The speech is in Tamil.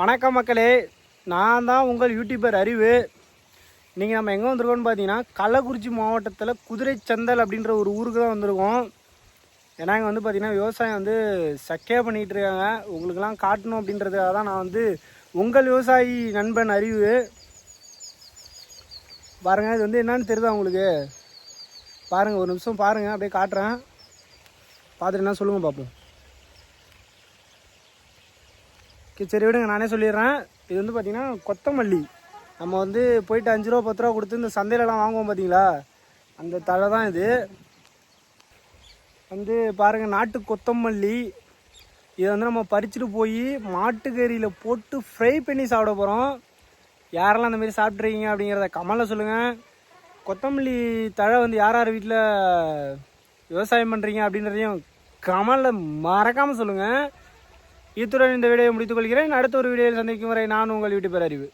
வணக்கம் மக்களே. நான் தான் உங்கள் யூடியூபர் அறிவு. நீங்கள் நம்ம எங்கே வந்திருக்கோம்னு பார்த்தீங்கன்னா கள்ளக்குறிச்சி மாவட்டத்தில் குதிரை சந்தல் அப்படின்ற ஒரு ஊருக்கு தான் வந்திருக்கோம். ஏன்னா இங்கே வந்து பார்த்திங்கன்னா விவசாயம் வந்து சக்கையாக பண்ணிகிட்டு இருக்காங்க. உங்களுக்கெல்லாம் காட்டணும் அப்படின்றதுக்காக தான் நான் வந்து உங்கள் விவசாயி நண்பன் அறிவு. பாருங்கள் இது வந்து என்னன்னு தெரியுதா உங்களுக்கு? பாருங்கள் ஒரு நிமிஷம் பாருங்கள் அப்படியே காட்டுறேன். பார்த்துட்டு என்ன சொல்லுங்கள் பார்ப்போம் சரி விடுங்க நானே சொல்லிடுறேன். இது வந்து பார்த்திங்கன்னா கொத்தமல்லி. நம்ம வந்து போயிட்டு அஞ்சு ரூபா பத்து ரூபா கொடுத்து இந்த சந்தையிலலாம் வாங்குவோம் பார்த்தீங்களா அந்த தழை தான் இது. வந்து பாருங்கள் நாட்டு கொத்தமல்லி. இதை வந்து நம்ம பறிச்சுட்டு போய் மாட்டுக்கறியில் போட்டு ஃப்ரை பண்ணி சாப்பிட போகிறோம் யாரெல்லாம் அந்தமாரி சாப்பிட்ருக்கீங்க சாப்பிட்றீங்க அப்படிங்கிறத கமலில் சொல்லுங்கள் கொத்தமல்லி தழை வந்து யார் யார் வீட்டில் விவசாயம் பண்ணுறீங்க அப்படின்றதையும் கமலில் மறக்காமல் சொல்லுங்கள் இத்துடன் இந்த வீடியோவை முடித்துக் கொள்கிறேன். அடுத்த ஒரு வீடியோவில் சந்திக்கும் வரை நான் உங்கள் யூடியூபர் அறிவு